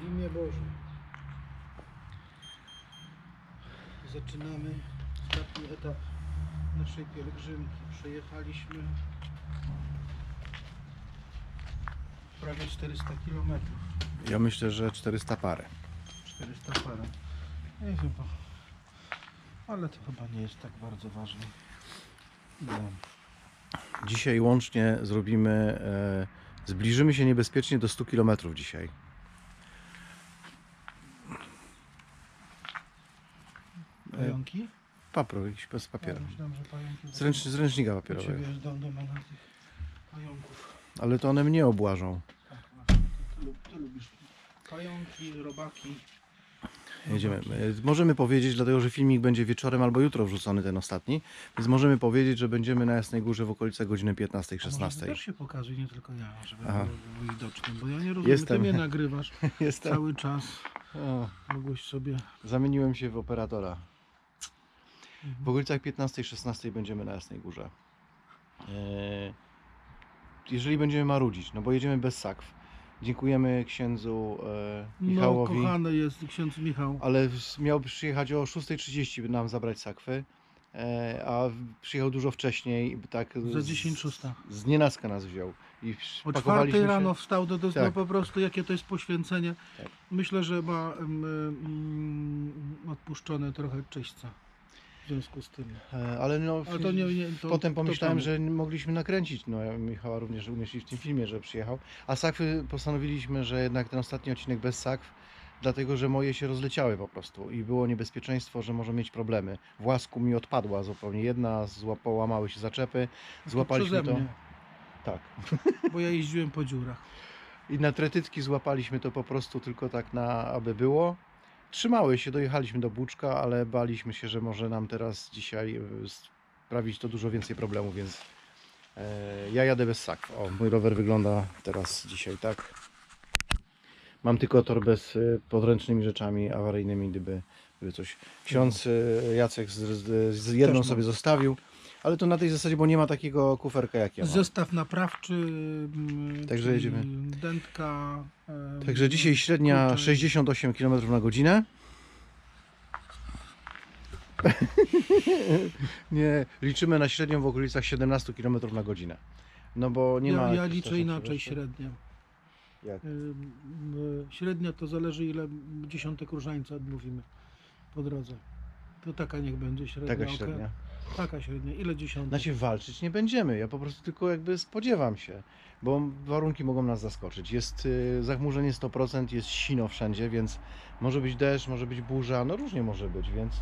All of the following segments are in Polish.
W imię Boże. Zaczynamy ostatni etap naszej pielgrzymki. Przejechaliśmy prawie 400 km. Ja myślę, że 400 parę. 400 parę. Nie wiem, bo... ale to chyba nie jest tak bardzo ważne. No. Dzisiaj łącznie zrobimy, e, zbliżymy się niebezpiecznie do 100 km dzisiaj. Pająki? Papro, jakiś bez papiera. Ja myślałem, że pająki... Z, ręcz, z ręcznika papierowego. Ciebie tych pająków. Ale to one mnie obłażą. Tak, właśnie. Ty, lub- ty lubisz pająki, robaki. Jedziemy. E, Możemy powiedzieć, dlatego że filmik będzie wieczorem albo jutro wrzucony, ten ostatni, więc możemy powiedzieć, że będziemy na Jasnej Górze w okolicach godziny A może ty 15-16. też się pokazuj, nie tylko ja, żeby Aha. było widoczne, bo ja nie rozumiem, Jestem. ty mnie nagrywasz Jestem. cały czas, O, mogłeś sobie... zamieniłem się w operatora. W okolicach 15-16 będziemy na Jasnej Górze. E, Jeżeli będziemy marudzić, no bo jedziemy bez sakw. Dziękujemy księdzu e, No, Michałowi. kochany jest ksiądz Michał. ale miał przyjechać o 6.30 by nam zabrać sakwy, e, a przyjechał dużo wcześniej, tak Za z- 10 szósta. z nienacka nas wziął. I O pakowaliśmy czwartej się- rano wstał, to, to Tak. no po prostu jakie to jest poświęcenie. Tak. Myślę, że ma mm, odpuszczone trochę czyśćca w związku z tym. E, Ale no, Ale to nie, nie to, potem to pomyślałem, że mogliśmy nakręcić, no ja Michała również umieścić w tym filmie, że przyjechał. A sakwy postanowiliśmy, że jednak ten ostatni odcinek bez sakw, dlatego że moje się rozleciały po prostu i było niebezpieczeństwo, że może mieć problemy. W łasku mi odpadła zupełnie jedna, zła- połamały się zaczepy, złapaliśmy przeze to. mnie, Tak. bo ja jeździłem po dziurach. I na tretytki złapaliśmy to po prostu tylko tak na, aby było. Trzymały się, dojechaliśmy do Buczka, ale baliśmy się, że może nam teraz dzisiaj e, sprawić to dużo więcej problemów, więc e, ja jadę bez sakw. O, mój rower wygląda teraz dzisiaj tak. Mam tylko torbę z e, podręcznymi rzeczami awaryjnymi, gdyby, gdyby coś. Ksiądz Jacek z, z, jedną sobie zostawił, ale to na tej zasadzie, bo nie ma takiego kuferka jak ja mam. Zestaw naprawczy, mm, Także czyli jedziemy. Dętka. Także dzisiaj średnia kurczę, 68 km na godzinę. Nie, liczymy na średnią w okolicach 17 km na godzinę. No bo nie ja, ma. ja jakichś liczę inaczej oczywiście- średnio. Jak? Ym, y, Średnia to zależy ile dziesiątek różańca odmówimy po drodze. To taka niech będzie średnia. Taka średnia. Taka średnia. Ile dziesiątek? Znaczy walczyć nie będziemy. Ja po prostu tylko jakby spodziewam się, bo warunki mogą nas zaskoczyć. Jest y, zachmurzenie 100%, jest sino wszędzie, więc może być deszcz, może być burza, no różnie może być, więc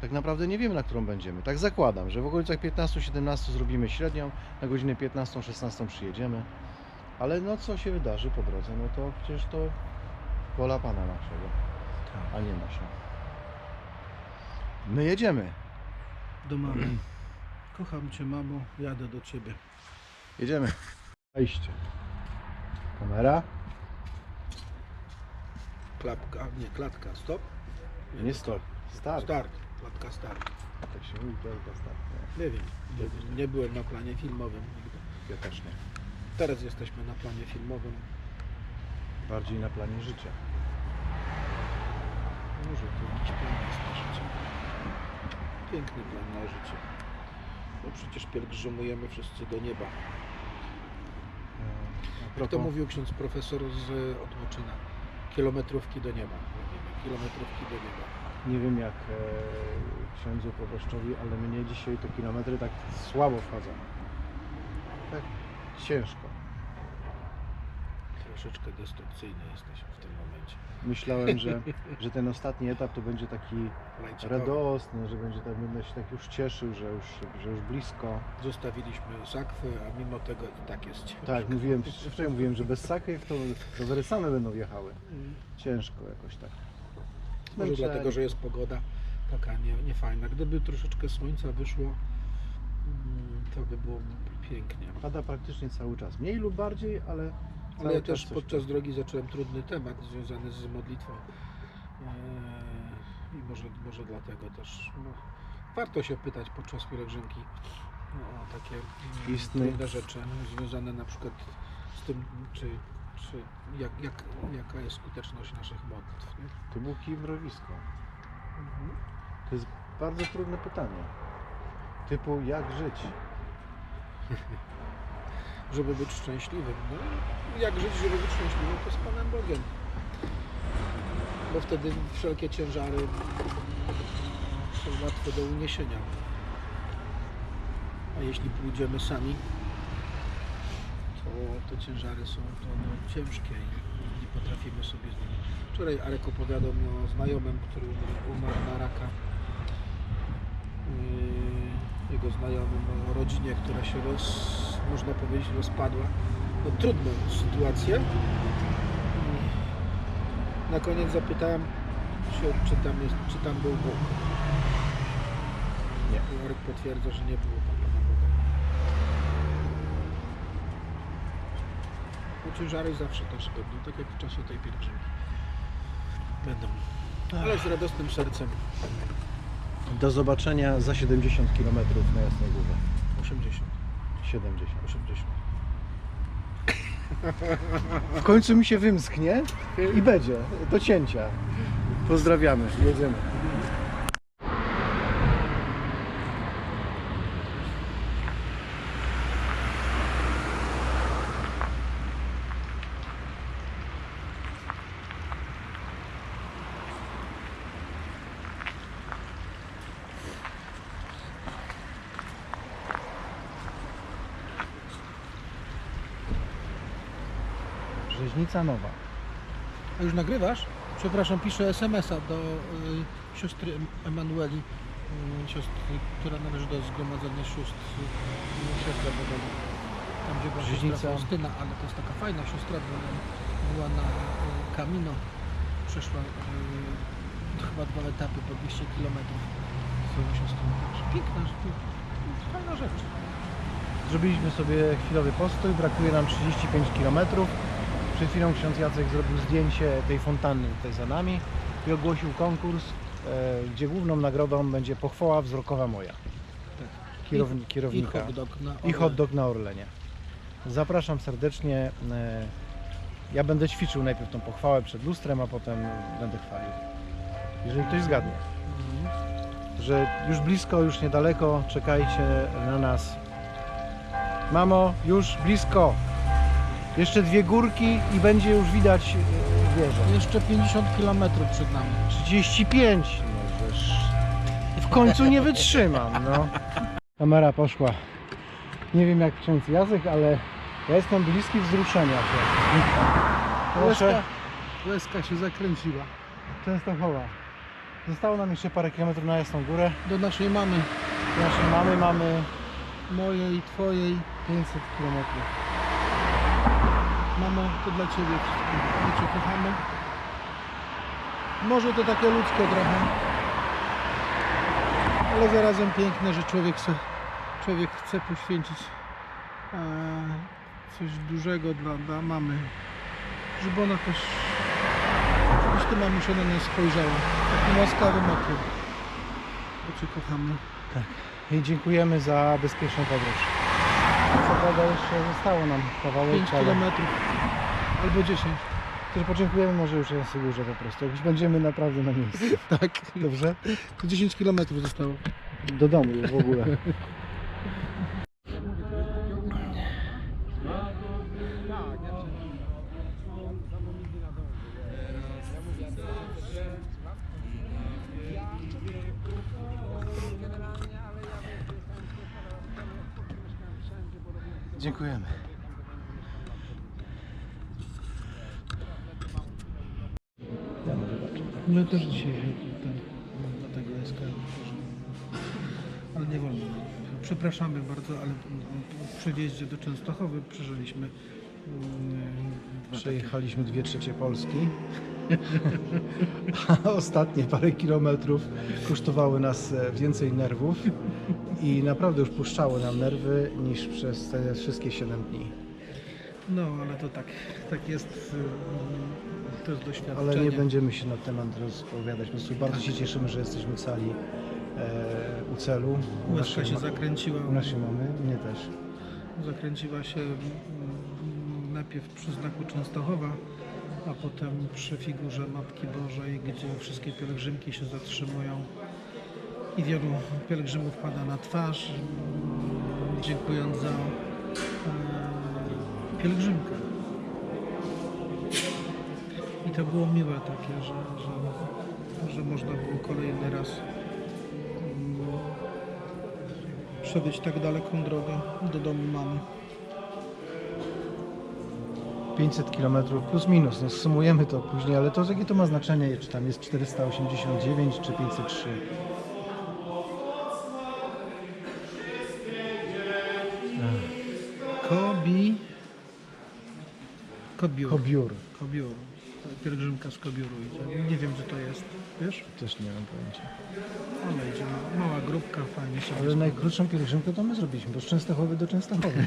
tak naprawdę nie wiemy na którą będziemy. Tak zakładam, że w okolicach 15-17 zrobimy średnią, na godzinę 15-16 przyjedziemy. Ale no co się wydarzy po drodze, no to przecież to wola Pana naszego, a nie nasza. My jedziemy. Do mamy. Kocham cię, mamo. Jadę do ciebie. Jedziemy. Wejście. Kamera. Klapka, nie, klatka, stop. Nie stop. Start. Start. Klatka start. Tak się mówi, klatka start. Nie, Nie wiem, nie, nie byłem na planie filmowym nigdy. ja też nie. Teraz jesteśmy na planie filmowym. Bardziej na planie życia. Może to jakiś plan jest na życie. Piękny plan na życie. Bo przecież pielgrzymujemy wszyscy do nieba. Jak propos, to mówił ksiądz profesor z Odmoczyna. Kilometrówki do nieba. Kilometrówki do nieba. nie wiem jak e, księdzu proboszczowi, ale mnie dzisiaj te kilometry tak słabo wchodzą. Tak ciężko. Troszeczkę destrukcyjny jesteśmy w tym momencie. Myślałem, że, że ten ostatni etap to będzie taki Lajcikowy. radosny, że będzie tak, będę się tak już cieszył, że już, że już blisko. Zostawiliśmy sakwy, a mimo tego i tak jest ciężko. Tak, mówiłem, wczoraj mówiłem, że bez sakiek to rowery same będą wjechały. Mm. Ciężko jakoś tak. Może dlatego, że jest pogoda taka nie, niefajna. Gdyby troszeczkę słońca wyszło, mm, to by było pięknie. Pada praktycznie cały czas. Mniej lub bardziej, ale. Ale cały ja też podczas drogi zacząłem trudny temat związany z modlitwą. Eee, I może, może dlatego też no, warto się pytać podczas pielgrzymki o takie mm, Istny- trudne rzeczy związane na przykład z tym, czy, Czy jak, jak, jaka jest skuteczność naszych modlitw? Nie? To był kij w mrowisko. Mhm. To jest bardzo trudne pytanie. Typu, jak żyć? Żeby być szczęśliwym. No, jak żyć, żeby być szczęśliwym, to z Panem Bogiem. Bo wtedy wszelkie ciężary są łatwe do uniesienia. A jeśli pójdziemy sami, to te ciężary są to no, ciężkie i nie potrafimy sobie z nimi. Wczoraj Arek opowiadał mi o znajomym, który umarł- na raka. Yy, Jego znajomym, o rodzinie, która się roz, można powiedzieć rozpadła. No, trudną sytuację. Na koniec zapytałem się, czy tam, jest, czy tam był Bóg. Nie. I Arek potwierdza, że nie było tam Pana Boga. Ciężary zawsze też będą, tak jak w czasie tej pielgrzymki. Będą. Ale z radosnym sercem. Do zobaczenia za 70 km na Jasnej Górze. 80, 70. 80. W końcu mi się wymsknie i będzie do cięcia. Pozdrawiamy, jedziemy. Rzeźnica Nowa. A już nagrywasz? Przepraszam, piszę SMS-a do y, siostry Em- Emanueli, y, siostry, która należy do Zgromadzenia Sióstr y, siostra Bogowa. Tam gdzie była siostra Faustyna, ale to jest taka fajna siostra, była, była na y, Camino, przeszła y, chyba dwa etapy po 200 km swoją siostrą. Także Piękna, rzecz, fajna rzecz. Zrobiliśmy sobie chwilowy postój, brakuje nam 35 km. Przed chwilą ksiądz Jacek zrobił zdjęcie tej fontanny tutaj za nami i ogłosił konkurs, e, gdzie główną nagrodą będzie pochwała wzrokowa moja. Kierowni, I kierownika. hot dog na I hot dog na Orlenie. Zapraszam serdecznie. e, Ja będę ćwiczył najpierw tą pochwałę przed lustrem, a potem będę chwalił. Jeżeli ktoś zgadnie. Mhm. że już blisko, już niedaleko, czekajcie na nas. Mamo, już blisko. Jeszcze dwie górki i będzie już widać e, wieżę. Jeszcze 50 km przed nami. 35. No żeż. W końcu nie wytrzymam, no. Kamera poszła. Nie wiem jak ksiądz Jacek, ale ja jestem bliski wzruszenia. Proszę, Łezka, się zakręciła. Częstochowa. Zostało nam jeszcze parę kilometrów na Jasną Górę. Do naszej mamy, Naszej mamy mamy mojej, twojej. 500 kilometrów. Mamo, to dla Ciebie wszystko. My Cię kochamy. Może to takie ludzkie trochę, ale zarazem piękne, że człowiek, se, człowiek chce poświęcić e, coś dużego dla, dla mamy, żeby ona też, żebyś Ty mamusia na nas spojrzała, takim łaskawym okiem, bo Cię kochamy. I dziękujemy za bezpieczną podróż. Co prawda jeszcze zostało nam kawałek, 5 ale kilometrów albo 10. też podziękujemy może już na Sygurze po prostu, jak już będziemy naprawdę na miejscu. Tak, Dobrze? to 10 kilometrów zostało. Do domu już w ogóle. Dziękujemy. My też dzisiaj ten, dlatego jest Ale nie wolno. Przepraszamy bardzo, ale przy wjeździe do Częstochowy przeżyliśmy mm, Przejechaliśmy dwie trzecie Polski. A ostatnie parę kilometrów kosztowały nas e, więcej nerwów i naprawdę już puszczały nam nerwy niż przez te wszystkie 7 dni. No, ale to tak, tak jest. mm, To jest doświadczenie. Ale nie będziemy się na temat rozpowiadać. Po prostu bardzo się cieszymy, że jesteśmy cali e, u celu. U Łezka się ma- zakręciła. U naszej mamy, mnie też. Zakręciła się mm, najpierw przy znaku Częstochowa, a potem przy figurze Matki Bożej, gdzie wszystkie pielgrzymki się zatrzymują i wielu pielgrzymów pada na twarz, dziękując za e, pielgrzymkę. I to było miłe takie, że, że, że można było kolejny raz mm, przebyć tak daleką drogę do domu mamy. 500 km plus minus, no sumujemy to później, ale to jakie to ma znaczenie, czy tam jest 489 czy 503. Kobiur. Kobiur, Kobiur. Pielgrzymka z Kobiuru idzie. Nie wiem, co to jest. Wiesz? też nie mam pojęcia. Ale idzie ma- mała grupka, fajnie się Ale najkrótszą pielgrzymkę to my zrobiliśmy, bo z Częstochowy do Częstochowy.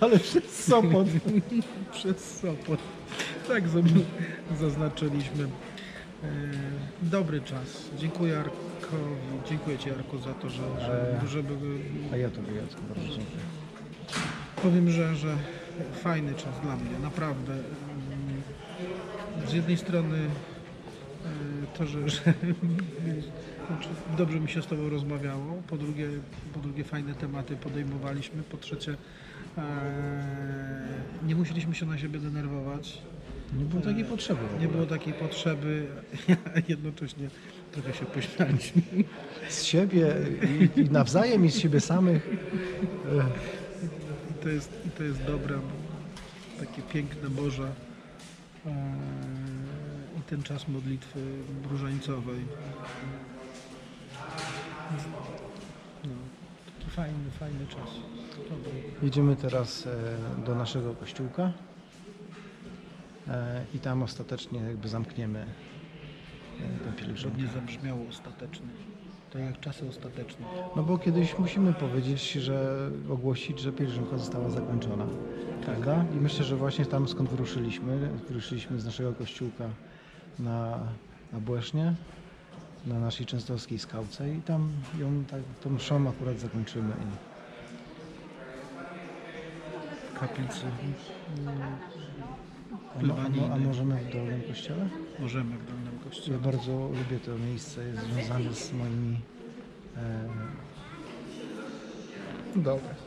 Ale przez Sopot. przez Sopot. Tak zaznaczyliśmy. E, Dobry czas. Dziękuję Arkowi. Dziękuję Ci Arku za to, że, że, E. że były A ja tobie Jacku bardzo dziękuję. Powiem, że, że fajny czas dla mnie, naprawdę. Z jednej strony e, to, że, że znaczy, dobrze mi się z Tobą rozmawiało, po drugie, po drugie fajne tematy podejmowaliśmy, po trzecie e, nie musieliśmy się na siebie denerwować, Nie było takiej potrzeby. nie było takiej potrzeby, a jednocześnie trochę się pośmialiśmy. Z siebie i, i nawzajem i z siebie samych. To jest, i to jest dobre, takie piękne Boże i ten czas modlitwy różańcowej. No, taki fajny, fajny czas. Dobry. Jedziemy teraz e, do naszego kościółka e, i tam ostatecznie jakby zamkniemy e, tę Żeby pielgrzymkę. nie zabrzmiało ostatecznie. To jak czasy ostateczne. No bo kiedyś musimy powiedzieć, że ogłosić, że pielgrzymka została zakończona. Prawda? I myślę, że właśnie tam skąd wyruszyliśmy, wyruszyliśmy z naszego kościółka na, na Błesznie, na naszej częstochowskiej skałce i tam ją tak, tą mszą akurat zakończymy. I W kaplicy a, mo, a, możemy w dolnym kościele? możemy w Dolnym Ja bardzo lubię to miejsce, jest związane z moimi... E... Dobra.